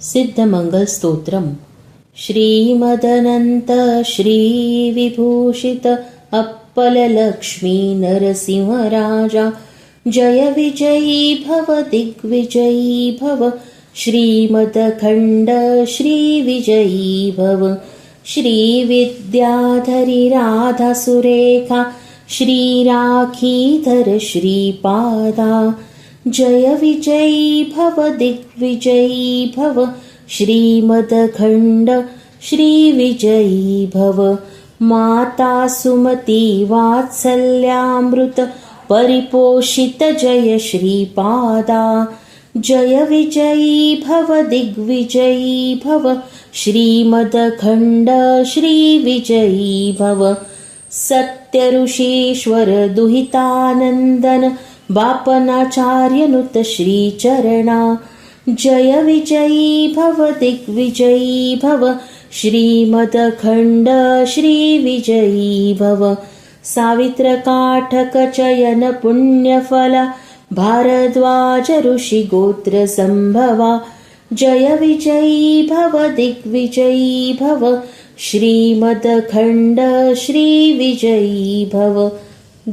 सिद्धमङ्गलस्तोत्रम्। श्रीमदनन्त श्रीविभूषित अप्पललक्ष्मी नरसिंहराजा जय विजयी भव दिग्विजयी भव। श्रीमदखण्ड श्रीविजयी भव। श्रीविद्याधरि राधासुरेखा। श्रीराखीधर श्रीपादा जय विजयी भव दिग्विजयी भव। श्रीमदखण्ड श्रीविजयी भव। माता सुमती वात्सल्यामृत परिपोषित जय श्रीपादा। जय विजयी भव दिग्विजयी भव। श्रीमदखण्ड श्रीविजयी भव। सत्यऋषीश्वर दुहितानन्दन बापनाचार्यनुत श्रीचरणा। जय विजयी भव दिग्विजयी भव। श्रीमदखण्ड श्रीविजयी भव। सावित्रकाठकचयन पुण्यफल भारद्वाज ऋषिगोत्रसम्भवा जय विजयी भव दिग्विजयी भव। श्रीमदखण्ड श्रीविजयी भव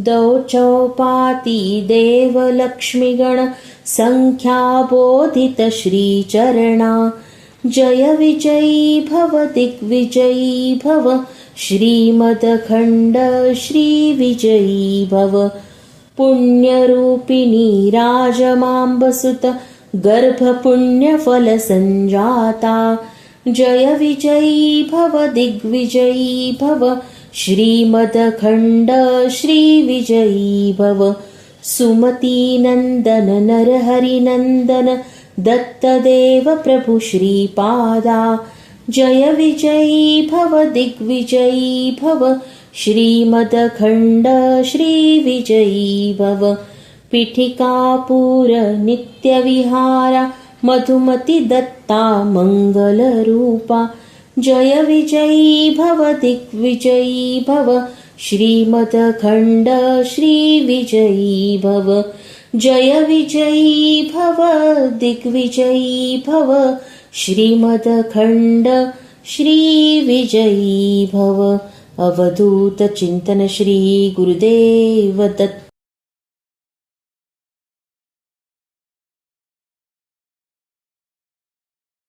दौचौपाती देवलक्ष्मिगण सङ्ख्याबोधित श्रीचरणा। जय विजयी भव दिग्विजयी भव। श्रीमदखण्ड श्रीविजयी भव। पुण्यरूपिणी राजमाम्बसुत गर्भपुण्यफलसञ्जाता जय विजयी भव दिग्विजयी भव श्रीमदखण्ड श्रीविजयी भव सुमतीनन्दन नरहरिनन्दन दत्तदेव प्रभु श्रीपादा जय विजयी भव दिग्विजयी भव श्रीमदखण्ड श्रीविजयी भव पीठिकापूर नित्यविहारा मधुमति दत्ता मङ्गलरूपा जय विजयी भव दिग्विजयी भव। श्रीमदखण्ड श्रीविजयी भव। जय विजयी भव दिग्विजयी भव। श्रीमदखण्ड श्रीविजयी भव। अवधूतचिन्तन श्रीगुरुदेव दत्त।